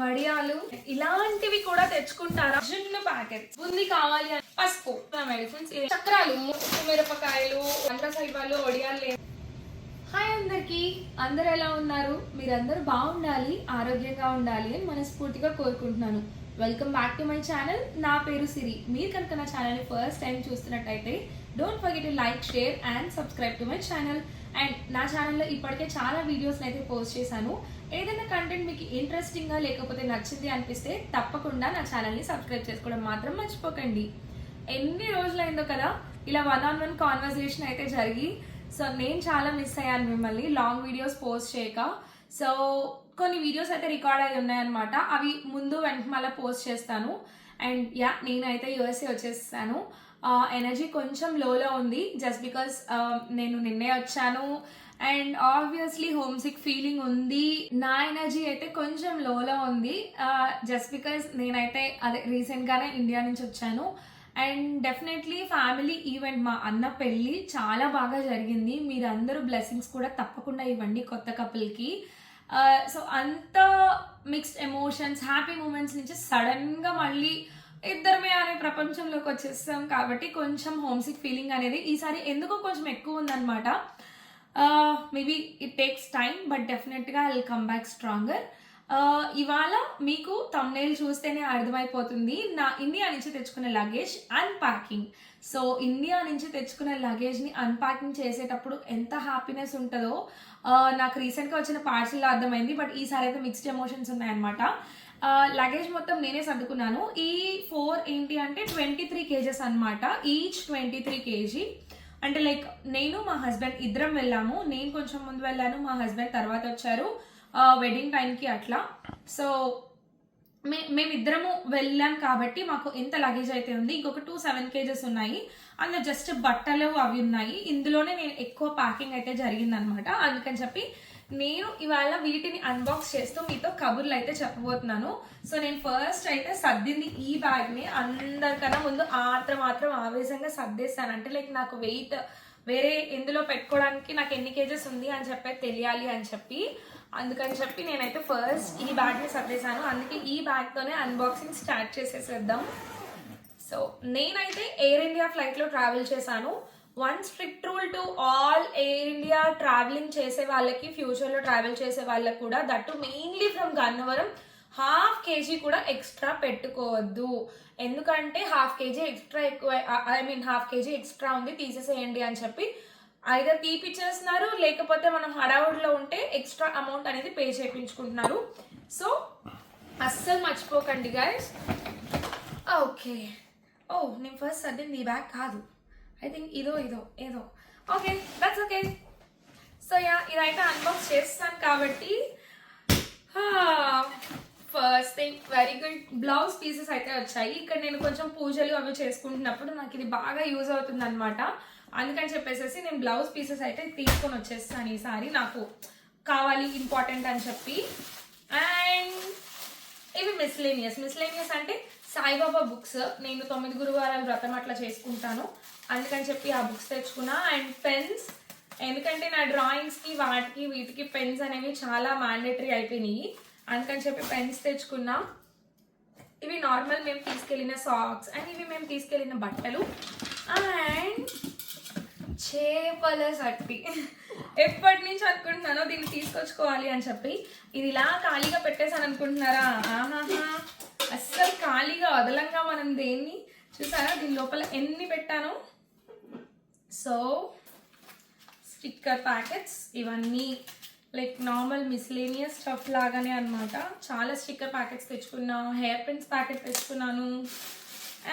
వడియాలు ఇలాంటివి కూడా తెచ్చుకుంటారా? చిన్న ప్యాకెట్. బుంది కావాలి అని. పసుపు. మెడిసిన్స్ చక్రాలు. మిరపకాయలు సైడ్ వాళ్ళు వడియాలు హాయ్ అందరికి. అందరు ఎలా ఉన్నారు? మీరందరూ బాగుండాలి ఆరోగ్యంగా ఉండాలి అని మనస్ఫూర్తిగా కోరుకుంటున్నాను. Welcome back to my channel నా పేరు సిరి. మీరు కనుక నా ఛానల్ని ఫస్ట్ టైం చూస్తున్నట్టయితే don't forget like share and subscribe to my channel and నా ఛానల్లో ఇప్పటికే చాలా వీడియోస్ అయితే పోస్ట్ చేశాను. ఏదైనా కంటెంట్ మీకు ఇంట్రెస్టింగ్గా లేకపోతే నచ్చింది అనిపిస్తే తప్పకుండా నా ఛానల్ని సబ్స్క్రైబ్ చేసుకోవడం మాత్రం మర్చిపోకండి. ఎన్ని రోజులైందో కదా ఇలా వన్ ఆన్ వన్ కాన్వర్జేషన్ అయితే జరిగి సో నేను చాలా మిస్ అయ్యాను మిమ్మల్ని. లాంగ్ వీడియోస్ పోస్ట్ చేయక సో కొన్ని వీడియోస్ అయితే రికార్డ్ అయి ఉన్నాయన్నమాట. అవి ముందు వెంట మళ్ళీ పోస్ట్ చేస్తాను. అండ్ యా నేనైతే యూఎస్ఏ వచ్చేసాను. ఎనర్జీ కొంచెం లోలో ఉంది. జస్ట్ బికాస్ నేను నిన్నే వచ్చాను. And obviously homesick feeling ఉంది. నా ఎనర్జీ అయితే కొంచెం లోలో ఉంది. Uh, జస్ట్ బికాస్ నేనైతే అదే రీసెంట్గానే ఇండియా నుంచి వచ్చాను. అండ్ డెఫినెట్లీ ఫ్యామిలీ ఈవెంట్ మా అన్న పెళ్ళి చాలా బాగా జరిగింది. మీరందరూ బ్లెస్సింగ్స్ కూడా తప్పకుండా ఇవ్వండి కొత్త కపుల్కి సో uh, అంత మిక్స్డ్ ఎమోషన్స్ హ్యాపీ మూమెంట్స్ నుంచి సడన్గా మళ్ళీ ఇద్దరమే అనే ప్రపంచంలోకి వచ్చేస్తాం కాబట్టి కొంచెం హోమ్సిక్ ఫీలింగ్ అనేది ఈసారి ఎందుకో కొంచెం ఎక్కువ ఉందన్నమాట. Maybe it takes time but డెఫినెట్గా I will come back stronger ఇవాళ మీకు తమ్నేల్ చూస్తేనే అర్థమైపోతుంది. నా ఇండియా నుంచి తెచ్చుకునే లగేజ్ అన్ప్యాకింగ్ సో ఇండియా నుంచి తెచ్చుకునే లగేజ్ని అన్ప్యాకింగ్ చేసేటప్పుడు ఎంత హ్యాపీనెస్ ఉంటుందో uh, నాకు రీసెంట్గా వచ్చిన పార్సిల్లో అర్థమైంది బట్ ఈసారి అయితే మిక్స్డ్ ఎమోషన్స్ ఉన్నాయన్నమాట. Uh, లగేజ్ మొత్తం నేనే సర్దుకున్నాను. ఈ ఫోర్ ఏంటి అంటే ట్వంటీ త్రీ కేజెస్ అనమాట ఈచ్ ట్వంటీ త్రీ కేజీ. అంటే లైక్ నేను మా హస్బెండ్ ఇద్దరం వెళ్ళాము. నేను కొంచెం ముందు వెళ్ళాను మా హస్బెండ్ తర్వాత వచ్చారు. వెడ్డింగ్ టైంకి అట్లా. సో మే మేమిద్దరము వెళ్ళాం కాబట్టి మాకు ఎంత లగేజ్ అయితే ఉంది ఇంకొక టూ సెవెన్ కేజెస్ ఉన్నాయి. అందులో జస్ట్ బట్టలు అవి ఉన్నాయి. ఇందులోనే నేను ఎక్కువ ప్యాకింగ్ అయితే జరిగిందనమాట. అందుకని చెప్పి నేను ఇవాళ వీటిని అన్బాక్స్ చేస్తూ మీతో కబుర్లు అయితే చెప్పబోతున్నాను. సో నేను ఫస్ట్ అయితే సర్దింది ఈ బ్యాగ్ని అందరికన్నా ముందు ఆత్రం మాత్రం ఆవేశంగా సర్దేస్తాను అంటే లైక్ నాకు వెయిట్ వేరే ఎందులో పెట్టుకోవడానికి నాకు ఎన్ని కేజెస్ ఉంది అని చెప్పి తెలియాలి అని చెప్పి. అందుకని చెప్పి నేనైతే ఫస్ట్ ఈ బ్యాగ్ని సర్దేశాను. అందుకే ఈ బ్యాగ్తోనే అన్బాక్సింగ్ స్టార్ట్ చేసేసేద్దాం. సో నేనైతే ఎయిర్ ఇండియా ఫ్లైట్లో ట్రావెల్ చేశాను. One strict rule to all air India traveling చేసే వాళ్ళకి ఫ్యూచర్లో ట్రావెల్ చేసే వాళ్ళకి కూడా that mainly from Gannavaram half kg కూడా ఎక్స్ట్రా పెట్టుకోవద్దు. ఎందుకంటే హాఫ్ కేజీ ఎక్స్ట్రా ఎక్కువ I mean half kg extra ఉంది తీసేసేయండి అని చెప్పి ఐదర్ తీపిచ్చేస్తున్నారు లేకపోతే మనం హడావుడిలో ఉంటే ఎక్స్ట్రా అమౌంట్ అనేది పే చేయించుకుంటున్నారు సో అస్సలు మర్చిపోకండి గైస్ ఓకే ఓ నేను ఫస్ట్ సర్దింది ఈ బ్యాగ్ కాదు. ఐ థింక్ ఇదో ఇదో ఏదో. Okay that's okay so ya ఇదైతే అన్బాక్స్ చేస్తాను కాబట్టి first thing very good blouse pieces అయితే వచ్చాయి. ఇక్కడ నేను కొంచెం పూజలు అవి చేసుకుంటున్నప్పుడు నాకు ఇది బాగా యూజ్ అవుతుంది అనమాట అందుకని చెప్పేసి నేను బ్లౌజ్ పీసెస్ అయితే తీసుకొని వచ్చేస్తాను ఈసారి. నాకు కావాలి ఇంపార్టెంట్ అని చెప్పి. అండ్ ఇవి మిస్లేనియస్ మిస్లేనియస్ అంటే సాయిబాబా బుక్స్. నేను తొమ్మిది గురువారాలు వ్రతం అట్లా చేసుకుంటాను. అందుకని చెప్పి ఆ బుక్స్ తెచ్చుకున్నా. And pens. ఎందుకంటే నా డ్రాయింగ్స్కి వాటికి వీటికి పెన్స్ అనేవి చాలా మ్యాండేటరీ అయిపోయినాయి. అందుకని చెప్పి పెన్స్ తెచ్చుకున్నా. ఇవి నార్మల్ మేము తీసుకెళ్ళిన సాక్స్ అండ్ ఇవి మేము తీసుకెళ్ళిన బట్టలు. అండ్ చేపల సట్టి ఎప్పటి నుంచి అనుకుంటున్నానో దీన్ని తీసుకొచ్చుకోవాలి అని చెప్పి ఇది ఇలా ఖాళీగా పెట్టేసాను అనుకుంటున్నారా ఆహాహా. అస్సలు ఖాళీగా వదలంగా మనం దేన్ని? చూసారా? దీని లోపల ఎన్ని పెట్టాను? సో స్టిక్కర్ ప్యాకెట్స్ ఇవన్నీ లైక్ నార్మల్ మిస్లేనియస్ స్టఫ్ లాగానే అనమాట చాలా స్టిక్కర్ ప్యాకెట్స్ తెచ్చుకున్నాను హెయిర్ పిన్స్ ప్యాకెట్ తెచ్చుకున్నాను.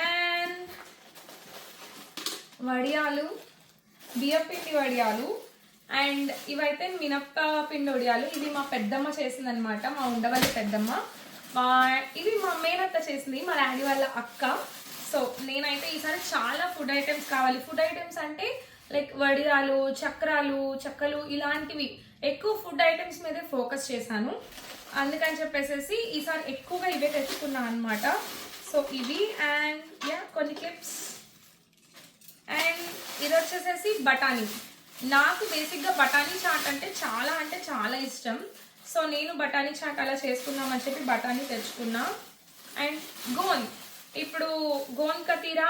అండ్ వడియాలు. బియ్యపిండి వడియాలు అండ్ ఇవైతే మినప్ప పిండి వడియాలు. ఇది మా పెద్దమ్మ చేసిందనమాట మా ఉండవల్లి పెద్దమ్మ. మా ఇది మా మేనత్త చేసింది మా డాడీ వాళ్ళ అక్క. సో నేనైతే ఈసారి చాలా ఫుడ్ ఐటమ్స్ కావాలి. ఫుడ్ ఐటమ్స్ అంటే లైక్ వడియాలు చక్రాలు చెక్కలు ఇలాంటివి. ఎక్కువ ఫుడ్ ఐటమ్స్ మీదే ఫోకస్ చేశాను. అందుకని చెప్పేసి ఈసారి ఎక్కువగా ఇవే తెచ్చుకున్నాను అనమాట సో ఇవి అండ్ యా కొన్ని క్లిప్స్. అండ్ ఇది వచ్చేసేసి బఠానీ. నాకు బేసిక్గా బఠానీ చాట్ అంటే చాలా అంటే చాలా ఇష్టం. సో నేను బఠానీ చాట్ అలా చేసుకుందామని చెప్పి బఠానీ తెచ్చుకున్నా. అండ్ గోన్ ఇప్పుడు గోన్ కతీరా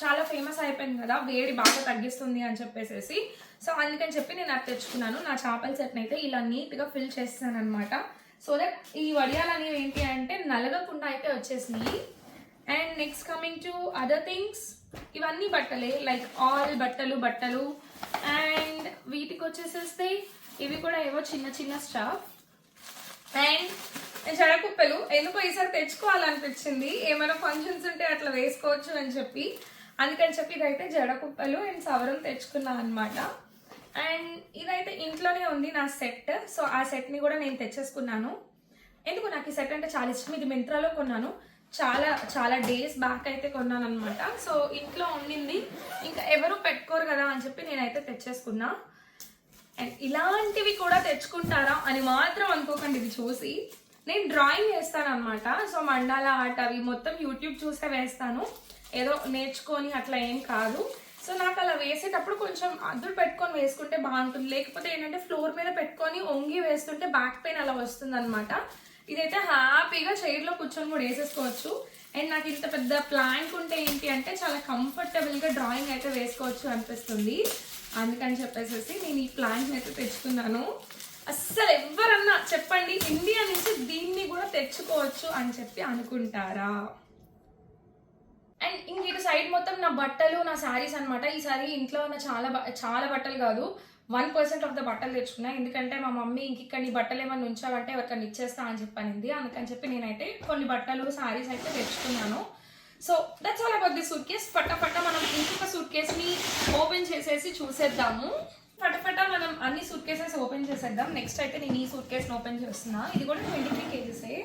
చాలా ఫేమస్ అయిపోయింది కదా వేడి బాగా తగ్గిస్తుంది అని చెప్పేసి సో అందుకని చెప్పి నేను అది తెచ్చుకున్నాను. నా చేపల చట్నీ అయితే ఇలా నీట్గా ఫిల్ చేస్తాను అనమాట సో దట్ ఈ వడియాలు అనేవి ఏంటి అంటే నలగకుండా అయితే వచ్చేసినాయి. And next coming to other things ఇవన్నీ బట్టలే లైక్ ఆల్ బట్టలు బట్టలు. అండ్ వీటికి వచ్చేసేస్తే ఇవి కూడా ఏవో చిన్న చిన్న స్టాఫ్ అండ్ జడకుప్పలు ఎందుకో ఈసారి తెచ్చుకోవాలనిపించింది. ఏమైనా ఫంక్షన్స్ ఉంటే అట్లా వేసుకోవచ్చు అని చెప్పి. అందుకని చెప్పి ఇదైతే జడకుప్పలు అండ్ సవరం తెచ్చుకున్నాను అనమాట అండ్ ఇదైతే ఇంట్లోనే ఉంది నా సెట్ సో ఆ సెట్ని కూడా నేను తెచ్చేసుకున్నాను. ఎందుకు నాకు ఈ సెట్ అంటే చాలా ఇష్టం. ఇది మింత్రాలో కొన్నాను. చాలా చాలా డేస్ బ్యాక్ అయితే కొన్నాను అనమాట సో ఇంట్లో ఉండింది. ఇంకా ఎవరు పెట్టుకోరు కదా అని చెప్పి నేనైతే తెచ్చేసుకున్నా. అండ్ ఇలాంటివి కూడా తెచ్చుకుంటారా అని మాత్రం అనుకోకండి ఇది చూసి. నేను డ్రాయింగ్ వేస్తాను అనమాట సో మండాల ఆర్ట్ అవి మొత్తం యూట్యూబ్ చూసే వేస్తాను. ఏదో నేర్చుకొని అట్లా ఏం కాదు. సో నాకు అలా వేసేటప్పుడు కొంచెం అద్దులు పెట్టుకొని వేసుకుంటే బాగుంటుంది. లేకపోతే ఏంటంటే ఫ్లోర్ మీద పెట్టుకొని వంగి వేస్తుంటే బ్యాక్ పెయిన్ అలా వస్తుంది అనమాట ఇదైతే హ్యాపీగా చైర్లో కూర్చొని కూడా వేసేసుకోవచ్చు. అండ్ నాకు ఇంత పెద్ద ప్లాంక్ ఉంటే ఏంటి అంటే చాలా కంఫర్టబుల్గా డ్రాయింగ్ అయితే వేసుకోవచ్చు అనిపిస్తుంది. అందుకని చెప్పేసి నేను ఈ ప్లాంట్ అయితే తెచ్చుకున్నాను. అస్సలు ఎవరన్నా చెప్పండి ఇండియా నుంచి దీన్ని కూడా తెచ్చుకోవచ్చు అని చెప్పి అనుకుంటారా? అండ్ ఇంక ఇటు సైడ్ మొత్తం నా బట్టలు నా శారీస్ అనమాట ఈసారి ఇంట్లో ఉన్న చాలా చాలా బట్టలు కాదు. వన్ పర్సెంట్ ఆఫ్ ద బట్టలు తెచ్చుకున్నా. ఎందుకంటే మా మమ్మీ ఇంకిక్కడ నీ బట్టలు ఏమైనా ఉంచావంటే ఎవరికైనా ఇచ్చేస్తా అని చెప్పనింది. అందుకని చెప్పి నేనైతే కొన్ని బట్టలు శారీస్ అయితే తెచ్చుకున్నాను. So that's all about the suitcase పట్టపట్ట మనం ఇంకొక సూట్ కేస్ని ఓపెన్ చేసేసి చూసేద్దాము. ఫటఫట మనం అన్ని సూట్ కేసెస్ ఓపెన్ చేసేద్దాం. నెక్స్ట్ అయితే నేను ఈ సూట్ కేస్ని ఓపెన్ చేస్తున్నా. ఇది కూడా ట్వంటీ త్రీ కేజెసే.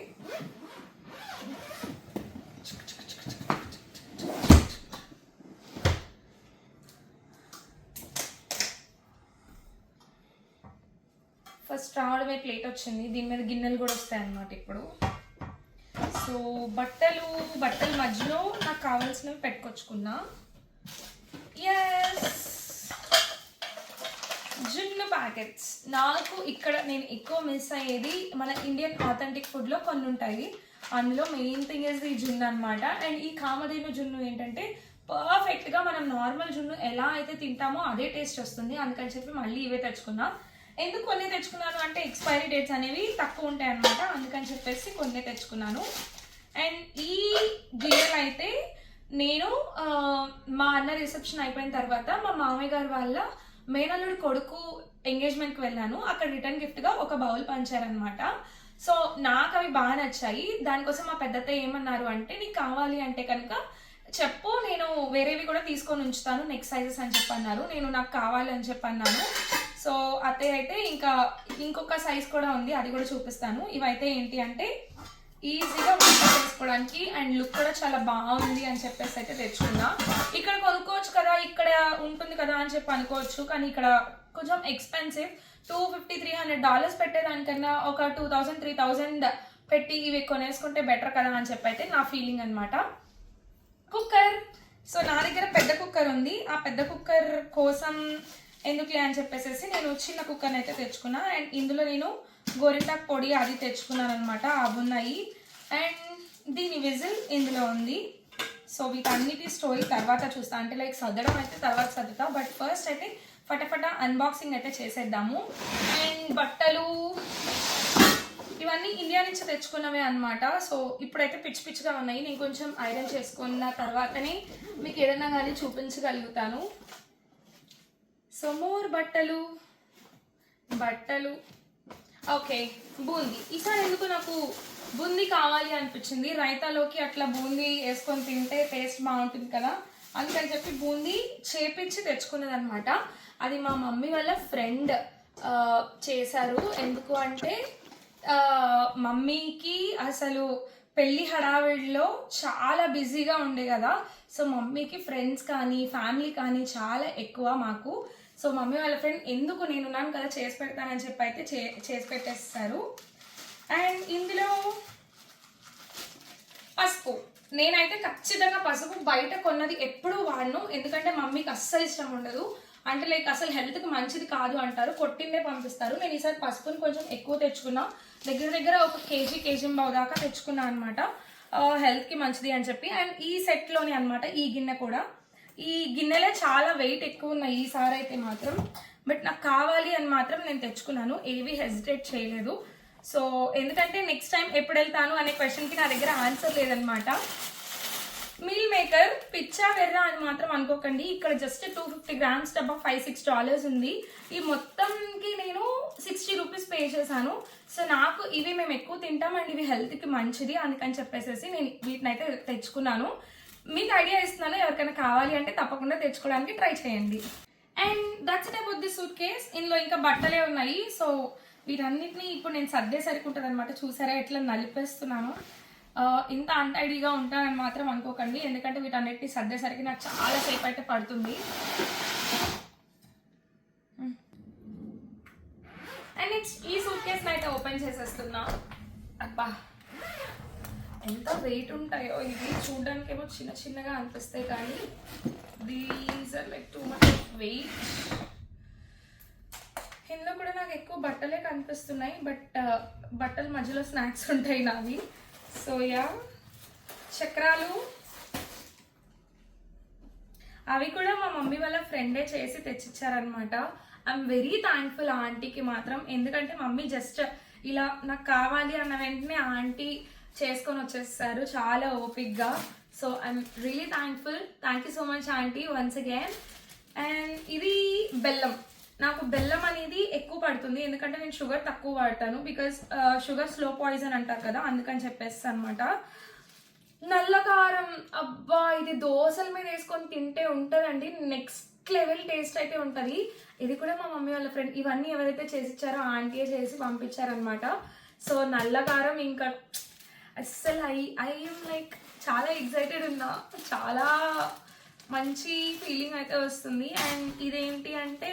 ఫస్ట్ ప్లేట్ వచ్చింది. దీని మీద గిన్నెలు కూడా వస్తాయి అన్నమాట ఇప్పుడు. సో బట్టలు బట్టల మధ్యలో నాకు కావాల్సినవి పెట్టుకొచ్చుకున్నా. ఎస్ జున్ను ప్యాకెట్స్. నాకు ఇక్కడ నేను ఎక్కువ మిస్ అయ్యేది మన ఇండియన్ ఆథెంటిక్ ఫుడ్లో కొన్ని ఉంటాయి. అందులో మెయిన్ థింగ్ ఇస్ ఈ జున్ను అనమాట అండ్ ఈ కామధేను జున్ను ఏంటంటే పర్ఫెక్ట్గా మనం నార్మల్ జున్ను ఎలా అయితే తింటామో అదే టేస్ట్ వస్తుంది. అందుకని చెప్పి మళ్ళీ ఇవే తెచ్చుకున్నాం. ఎందుకు కొన్ని తెచ్చుకున్నాను అంటే ఎక్స్పైరీ డేట్స్ అనేవి తక్కువ ఉంటాయి అనమాట అందుకని చెప్పేసి కొన్ని తెచ్చుకున్నాను. అండ్ ఈ గేమ్ అయితే నేను మా అన్న రిసెప్షన్ అయిపోయిన తర్వాత మా మామయ్య గారు వాళ్ళ మేనల్లుడు కొడుకు ఎంగేజ్మెంట్కి వెళ్ళాను. అక్కడ రిటర్న్ గిఫ్ట్గా ఒక బౌల్ పంచారనమాట సో నాకు అవి బాగా నచ్చాయి. దానికోసం మా పెద్దత ఏమన్నారు అంటే నీకు కావాలి అంటే కనుక చెప్పు నేను వేరేవి కూడా తీసుకొని ఉంచుతాను నెక్స్ట్ సైజెస్ అని చెప్పి అన్నారు నేను నాకు కావాలి అని చెప్పి అన్నాను సో అత్తయ్య అయితే ఇంకా ఇంకొక సైజ్ కూడా ఉంది అది కూడా చూపిస్తాను. ఇవైతే ఏంటి అంటే ఈజీగా వంట చేసుకోవడానికి అండ్ లుక్ కూడా చాలా బాగుంది అని చెప్పేసి అయితే తెచ్చుకున్నా ఇక్కడ కొనుక్కోవచ్చు కదా ఇక్కడ ఉంటుంది కదా అని చెప్పి అనుకోవచ్చు కానీ ఇక్కడ కొంచెం expensive two fifty three hundred dollars పెట్టేదానికన్నా ఒక టూ థౌజండ్ త్రీ థౌజండ్ పెట్టి ఇవి కొనేసుకుంటే బెటర్ కదా అని చెప్పి అయితే నా ఫీలింగ్ అనమాట కుక్కర్ సో నా దగ్గర పెద్ద కుక్కర్ ఉంది. ఆ పెద్ద కుక్కర్ కోసం ఎందుకులే అని చెప్పేసి నేను చిన్న కుక్కర్ని అయితే తెచ్చుకున్నా. అండ్ ఇందులో నేను గోరింటాకు పొడి అది తెచ్చుకున్నాను అనమాట అవి ఉన్నాయి అండ్ దీని విజిల్ ఇందులో ఉంది. సో వీటన్నిటి స్టోరీ తర్వాత చూస్తా. అంటే లైక్ సర్దడం అయితే తర్వాత సర్దుతా బట్ ఫస్ట్ అయితే ఫటాఫట అన్బాక్సింగ్ అయితే చేసేద్దాము. అండ్ బట్టలు ఇవన్నీ ఇండియా నుంచి తెచ్చుకున్నవే అనమాట సో ఇప్పుడైతే పిచ్చి పిచ్చిగా ఉన్నాయి. నేను కొంచెం ఐరన్ చేసుకున్న తర్వాతనే మీకు ఏదైనా కానీ చూపించగలుగుతాను. సో మోర్ బట్టలు. బట్టలు. ఓకే బూందీ. ఈసారి ఎందుకు నాకు బూందీ కావాలి అనిపించింది? రైతాలోకి అట్లా బూందీ వేసుకొని తింటే టేస్ట్ బాగుంటుంది కదా? అందుకని చెప్పి బూందీ చేపించి తెచ్చుకున్నది అనమాట అది మా మమ్మీ వాళ్ళ ఫ్రెండ్ చేశారు. ఎందుకు అంటే మమ్మీకి అసలు పెళ్ళి హడావిడిలో చాలా బిజీగా ఉండే కదా? సో మమ్మీకి ఫ్రెండ్స్ కానీ ఫ్యామిలీ కానీ చాలా ఎక్కువ మాకు. సో మమ్మీ వాళ్ళ ఫ్రెండ్ ఎందుకు నేనున్నాను కదా చేసి పెడతానని చెప్పి అయితే చే చేసి పెట్టేస్తారు. అండ్ ఇందులో పసుపు. నేనైతే ఖచ్చితంగా పసుపు బయట కొన్నది ఎప్పుడూ వాడను. ఎందుకంటే మమ్మీకి అస్సలు ఇష్టం ఉండదు. అంటే లైక్ అసలు హెల్త్కి మంచిది కాదు అంటారు. కొట్టిందే పంపిస్తారు. నేను ఈసారి పసుపుని కొంచెం ఎక్కువ తెచ్చుకున్నా. దగ్గర దగ్గర ఒక కేజీ కేజీ బావు దాకా తెచ్చుకున్నా అనమాట హెల్త్కి మంచిది అని చెప్పి. అండ్ ఈ సెట్లోనే అనమాట ఈ గిన్నె కూడా. ఈ గిన్నెలే చాలా వెయిట్ ఎక్కువ ఉన్నాయి ఈసారి అయితే మాత్రం. బట్ నాకు కావాలి అని మాత్రం నేను తెచ్చుకున్నాను. ఏవి హెసిటేట్ చేయలేదు. సో ఎందుకంటే నెక్స్ట్ టైం ఎప్పుడు వెళ్తాను అనే క్వశ్చన్కి నా దగ్గర ఆన్సర్ లేదనమాట మీల్ మేకర్ పిచ్చా వెర్రా అని మాత్రం అనుకోకండి. ఇక్కడ జస్ట్ టూ ఫిఫ్టీ గ్రామ్స్ డబ్బా ఫైవ్ సిక్స్ డాలర్స్ ఉంది. ఈ మొత్తంకి నేను సిక్స్టీ రూపీస్ పే చేశాను. సో నాకు ఇవి మేము ఎక్కువ తింటాం అండ్ ఇవి హెల్త్కి మంచిది అందుకని చెప్పేసి నేను వీటిని అయితే తెచ్చుకున్నాను. మీకు ఐడియా ఇస్తున్నాను ఎవరికైనా కావాలి అంటే తప్పకుండా తెచ్చుకోవడానికి ట్రై చేయండి. And that's it about the suitcase. ఇందులో ఇంకా బట్టలే ఉన్నాయి. సో వీటన్నిటిని ఇప్పుడు నేను సర్దే ఉంటుంది అనమాట చూసారా ఎట్లా నలిపేస్తున్నాను? ఇంత అన్టైడీగా ఉంటానని మాత్రం అనుకోకండి. ఎందుకంటే వీటన్నిటిని సర్దేసరికి నాకు చాలా సేపు అయితే పడుతుంది. అండ్ నెక్స్ట్ ఈ సూట్ కేస్ని అయితే ఓపెన్ చేసేస్తున్నా. అబ్బా. ఎంత వెయిట్ ఉంటాయో ఇవి చూడడానికి ఏమో చిన్న చిన్నగా అనిపిస్తాయి కానీ these are like too much weight ఇందులో కూడా నాకు ఎక్కువ బట్టలే కనిపిస్తున్నాయి బట్ uh, బట్టల మధ్యలో స్నాక్స్ ఉంటాయి నావి. సో యా చక్రాలు. అవి కూడా మా మమ్మీ వాళ్ళ ఫ్రెండే చేసి తెచ్చిచ్చారనమాట ఐఎమ్ వెరీ థ్యాంక్ఫుల్ ఆ ఆంటీకి మాత్రం. ఎందుకంటే మమ్మీ జస్ట్ ఇలా నాకు కావాలి అన్న వెంటనే ఆ ఆంటీ చేసుకొని వచ్చేస్తారు చాలా ఓపిక్గా so I'm really thankful thank you so much aunty once again and ఇది బెల్లం. నాకు బెల్లం అనేది ఎక్కువ పడుతుంది. ఎందుకంటే నేను షుగర్ తక్కువ వాడతాను. బికాస్ షుగర్ స్లో పాయిజన్ అంటారు కదా అందుకని చెప్పేసి అనమాట నల్ల కారం అబ్బా ఇది దోశల మీద వేసుకొని తింటే ఉంటుందండి. నెక్స్ట్ లెవెల్ టేస్ట్ అయితే ఉంటుంది. ఇది కూడా మా మమ్మీ వాళ్ళ ఫ్రెండ్ ఇవన్నీ ఎవరైతే చేసిచ్చారో ఆంటీయే చేసి పంపించారనమాట సో నల్ల కారం ఇంకా అస్సలు ఐ ఐఎమ్ లైక్ చాలా ఎగ్జైటెడ్ ఉన్నా. చాలా మంచి ఫీలింగ్ అయితే వస్తుంది. అండ్ ఇదేంటి అంటే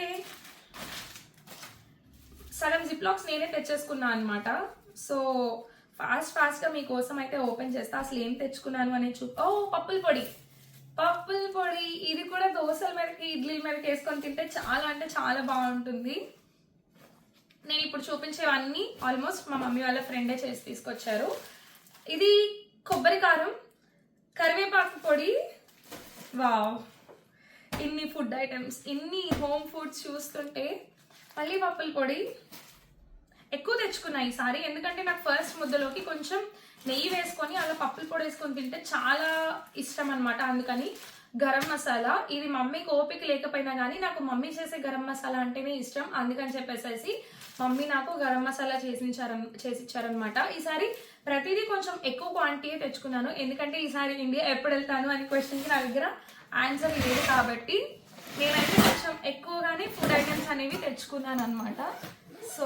సగం జిప్లాక్స్ నేనే తెచ్చేసుకున్నాను అనమాట సో ఫాస్ట్ ఫాస్ట్గా మీకోసం అయితే ఓపెన్ చేస్తా. అసలు ఏం తెచ్చుకున్నాను అనే చూ ఓ పప్పుల పొడి. పప్పుల పొడి ఇది కూడా దోశల మీదకి ఇడ్లీల మీదకి వేసుకొని తింటే చాలా అంటే చాలా బాగుంటుంది. నేను ఇప్పుడు చూపించేవన్నీ ఆల్మోస్ట్ మా మమ్మీ వాళ్ళ ఫ్రెండే చేసి తీసుకొచ్చారు. ఇది కొబ్బరి కారం కరివేపాకు పొడి. వావ్. ఇన్ని ఫుడ్ ఐటమ్స్ ఇన్ని హోమ్ ఫుడ్స్ చూస్తుంటే పల్లి పప్పుల పొడి. ఎక్కువ తెచ్చుకున్నా ఈసారి ఎందుకంటే నాకు ఫస్ట్ ముద్దలోకి కొంచెం నెయ్యి వేసుకొని అలా పప్పుల పొడి వేసుకొని తింటే చాలా ఇష్టం అనమాట అందుకని గరం మసాలా. ఇది మమ్మీకి ఓపిక లేకపోయినా కానీ నాకు మమ్మీ చేసే గరం మసాలా అంటేనే ఇష్టం. అందుకని చెప్పేసేసి మమ్మీ నాకు గరం మసాలా చేసించారు చేసిచ్చారనమాట ఈసారి ప్రతిదీ కొంచెం ఎక్కువ క్వాంటిటీ తెచ్చుకున్నాను. ఎందుకంటే ఈసారి ఇండియా ఎప్పుడు వెళ్తాను అనే క్వశ్చన్కి నా దగ్గర ఆన్సర్ లేదు కాబట్టి నేనైతే కొంచెం ఎక్కువగానే ఫుడ్ ఐటమ్స్ అనేవి తెచ్చుకున్నాను అనమాట సో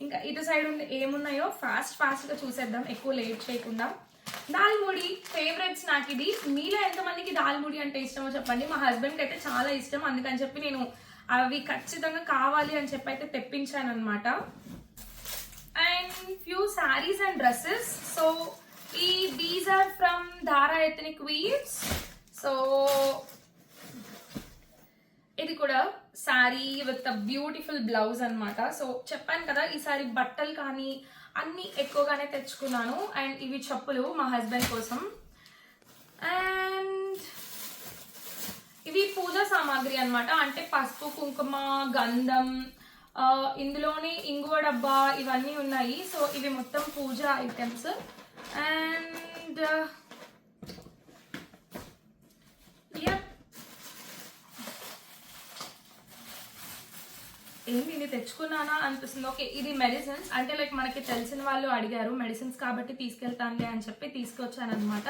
ఇంకా ఇటు సైడ్ ఉండి ఏమున్నాయో ఫాస్ట్ ఫాస్ట్గా చూసేద్దాం. ఎక్కువ లేట్ చేయకుండా. దాల్ముడి ఫేవరెట్స్ నాకు ఇది. మీలో ఎంతమందికి దాల్ముడి అంటే ఇష్టమో చెప్పండి. మా హస్బెండ్కి అయితే చాలా ఇష్టం. అందుకని చెప్పి నేను అవి ఖచ్చితంగా కావాలి అని చెప్పి అయితే తెప్పించాను అనమాట and few saris and dresses so ఈ these are from Dhara ethnic weaves so ఇది కూడా శారీ విత్ బ్యూటిఫుల్ బ్లౌజ్ అనమాట సో చెప్పాను కదా ఈసారి బట్టలు కానీ అన్నీ ఎక్కువగానే తెచ్చుకున్నాను. అండ్ ఇవి చెప్పులు మా హస్బెండ్ కోసం. అండ్ ఇవి పూజ సామాగ్రి అనమాట అంటే పసుపు కుంకుమ గంధం ఇందులోనే ఇంగువ డబ్బా ఇవన్నీ ఉన్నాయి. సో ఇవి మొత్తం పూజ ఐటమ్స్. అండ్ యప్ ఏంటి ఇది తెచ్చుకున్నానా అనిపిస్తుంది. ఓకే ఇది మెడిసిన్స్. అంటే లైక్ మనకి తెలిసిన వాళ్ళు అడిగారు మెడిసిన్స్ కాబట్టి తీసుకెళ్తానులే అని చెప్పి తీసుకొచ్చాను అనమాట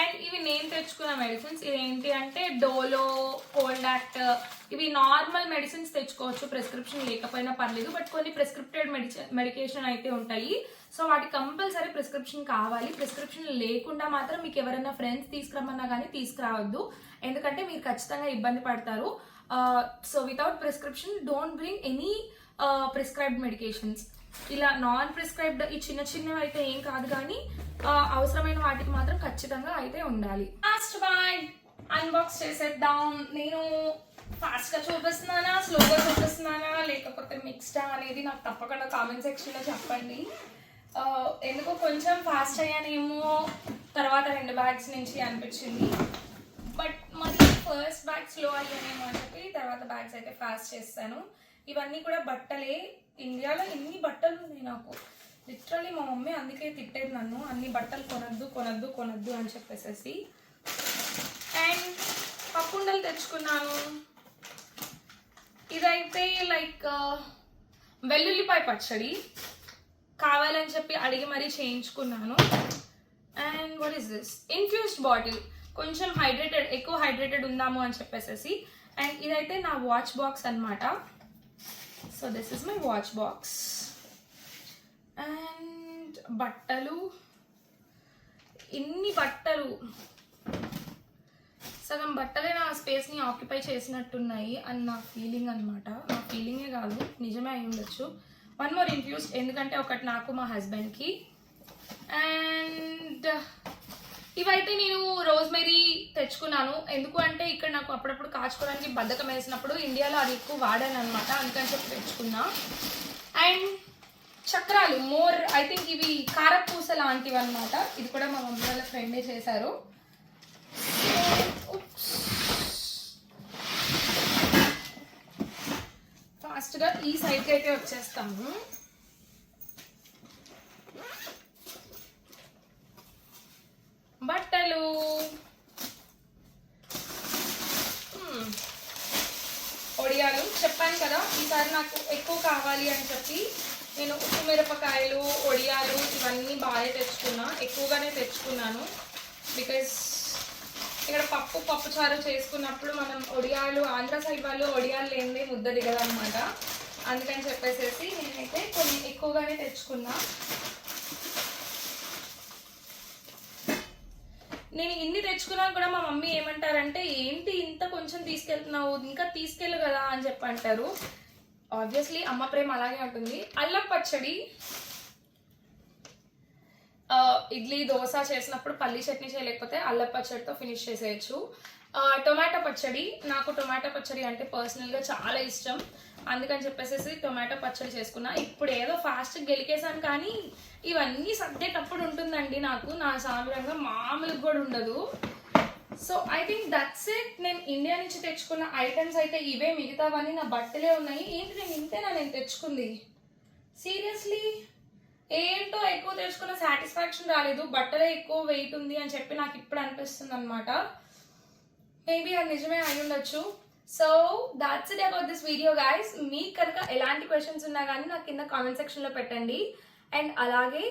అండ్ ఇవి నేను తెచ్చుకున్న మెడిసిన్స్ ఇదేంటి అంటే డోలో కోల్డ్ యాక్ట్ ఇవి నార్మల్ మెడిసిన్స్ తెచ్చుకోవచ్చు. ప్రిస్క్రిప్షన్ లేకపోయినా పర్లేదు. బట్ కొన్ని ప్రిస్క్రిప్టెడ్ మెడిసి మెడికేషన్ అయితే ఉంటాయి. సో వాటి కంపల్సరీ ప్రిస్క్రిప్షన్ కావాలి. ప్రిస్క్రిప్షన్ లేకుండా మాత్రం మీకు ఎవరైనా ఫ్రెండ్స్ తీసుకురమ్మన్నా కానీ తీసుకురావద్దు. ఎందుకంటే మీరు ఖచ్చితంగా ఇబ్బంది పడతారు. So without prescription don't bring any prescribed medications ఇలా నాన్ ప్రిస్క్రైబ్డ్ ఈ చిన్న చిన్నవి అయితే ఏం కాదు కానీ అవసరమైన వాటికి మాత్రం ఖచ్చితంగా అయితే ఉండాలి. లాస్ట్ బాయ్ అన్బాక్స్ చేసేద్దాం. నేను ఫాస్ట్గా చూపిస్తున్నానా స్లోగా చూపిస్తున్నానా లేకపోతే మిక్స్డా అనేది నాకు తప్పకుండా కామెంట్ సెక్షన్లో చెప్పండి. ఎందుకో కొంచెం ఫాస్ట్ అయ్యానేమో తర్వాత రెండు బ్యాగ్స్ నుంచి అనిపించింది. బట్ మరి ఫస్ట్ బ్యాగ్ స్లో అయ్యానేమో అని చెప్పి తర్వాత బ్యాగ్స్ అయితే ఫాస్ట్ చేస్తాను. ఇవన్నీ కూడా బట్టలే. ఇండియాలో ఎన్ని బట్టలు ఉన్నాయి నాకు? లిటరలీ మా మమ్మీ అందుకే తిట్టేది నన్ను. అన్ని బట్టలు కొనద్దు కొనద్దు కొనద్దు అని చెప్పేసేసి. అండ్ పప్పుండలు తెచ్చుకున్నాను. ఇదైతే లైక్ uh, వెల్లుల్లిపాయ పచ్చడి. కావాలని చెప్పి అడిగి మరీ చేయించుకున్నాను. And what is this infused bottle కొంచెం హైడ్రేటెడ్ ఎక్కువ హైడ్రేటెడ్ ఉందాము అని చెప్పేసేసి. అండ్ ఇదైతే నా వాచ్ బాక్స్ అన్నమాట. So this is my watch box and బట్టలు. ఇన్ని బట్టలు. సగం బట్టలే నా స్పేస్ని ఆక్యుపై చేసినట్టున్నాయి అని నా ఫీలింగ్ అనమాట నా ఫీలింగే కాదు నిజమే అయి ఉండొచ్చు. వన్ మోర్ ఇన్ఫ్యూస్ ఎందుకంటే ఒకటి నాకు మా హస్బెండ్కి అండ్ ఇవైతే నేను రోజ్మెరీ తెచ్చుకున్నాను. ఎందుకు అంటే ఇక్కడ నాకు అప్పుడప్పుడు కాచుకోవడానికి బద్ధకం వేసినప్పుడు ఇండియాలో అది ఎక్కువ వాడాను అనమాట అందుకని చెప్పి తెచ్చుకున్నా. అండ్ చక్రాలు మోర్ ఐ థింక్ ఇవి కారపూస లాంటివి అనమాట ఇది కూడా మా మమ్మీ వాళ్ళ ఫ్రెండే చేశారు. ఫాస్ట్గా ఈ సైడ్కి అయితే వచ్చేస్తాము. బట్టలు. ఒడియాలు. చెప్పాను కదా ఈసారి నాకు ఎక్కువ కావాలి అని చెప్పి నేను ఉప్పు మిరపకాయలు ఒడియాలు ఇవన్నీ బాగా తెచ్చుకున్నా. ఎక్కువగానే తెచ్చుకున్నాను. బికాస్ ఇక్కడ పప్పు పప్పుచారు చేసుకున్నప్పుడు మనం ఒడియాలు ఆంధ్ర సైడ్ వాళ్ళు ఒడియాలు లేనిదే ముద్ద దిగదనమాట అందుకని చెప్పేసేసి నేనైతే కొన్ని ఎక్కువగానే తెచ్చుకున్నా. నేను ఇన్ని తెచ్చుకున్నా కూడా మా మమ్మీ ఏమంటారంటే ఏంటి ఇంత కొంచెం తీసుకెళ్తున్నావు? ఇంకా తీసుకెళ్ళు కదా అని చెప్పి అంటారు. ఆబ్వియస్లీ అమ్మ ప్రేమ అలాగే ఉంటుంది. అల్లం పచ్చడి ఇడ్లీ దోశ చేసినప్పుడు పల్లి చట్నీ చేయలేకపోతే అల్లం పచ్చడితో ఫినిష్ చేసేయచ్చు. టొమాటో పచ్చడి నాకు టొమాటో పచ్చడి అంటే పర్సనల్గా చాలా ఇష్టం. అందుకని చెప్పేసి టొమాటో పచ్చడి చేసుకున్నా. ఇప్పుడు ఏదో ఫాస్ట్ గెలికేసాను కానీ ఇవన్నీ సర్దేటప్పుడు ఉంటుందండి నాకు. నా సామిరంగా మామూలుగా కూడా ఉండదు. So I think that's it నేను ఇండియా నుంచి తెచ్చుకున్న ఐటమ్స్ అయితే ఇవే మిగతావన్నీ నా బట్టలే ఉన్నాయి. ఏంటి నేను ఇంతేనా నేను తెచ్చుకుంది? సీరియస్లీ ఏంటో ఎక్కువ తెచ్చుకున్న సాటిస్ఫాక్షన్ రాలేదు బట్టలే ఎక్కువ వెయిట్ ఉంది అని చెప్పి నాకు ఇప్పుడు అనిపిస్తుంది అనమాట మేబీ అది నిజమే అయి ఉండొచ్చు. So that's it about this video guys మీకు కనుక ఎలాంటి క్వశ్చన్స్ ఉన్నా కానీ నాకు కింద కామెంట్ సెక్షన్లో పెట్టండి. అండ్ అలాగే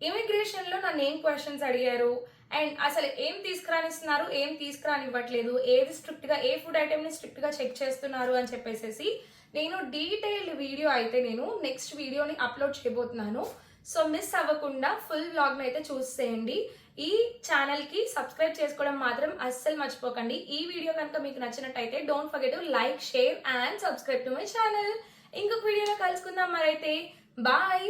ఇమిగ్రేషన్లో నన్ను ఏం క్వశ్చన్స్ అడిగారు? అండ్ అసలు ఏం తీసుకురానిస్తున్నారు? ఏం తీసుకురానివ్వట్లేదు? ఏది స్ట్రిక్ట్గా ఏ ఫుడ్ ఐటెంని స్ట్రిక్ట్గా చెక్ చేస్తున్నారు? అని చెప్పేసి నేను డీటెయిల్డ్ వీడియో అయితే నేను నెక్స్ట్ వీడియోని అప్లోడ్ చేయబోతున్నాను. సో మిస్ అవ్వకుండా ఫుల్ వ్లాగ్ని అయితే చూసేయండి. ఈ ఛానల్కి సబ్స్క్రైబ్ చేసుకోవడం మాత్రం అస్సలు మర్చిపోకండి. ఈ వీడియో కనుక మీకు నచ్చినట్టయితే don't forget to like share and subscribe to my channel. ఇంకొక వీడియోలో కలుసుకుందాం మరైతే. బాయ్.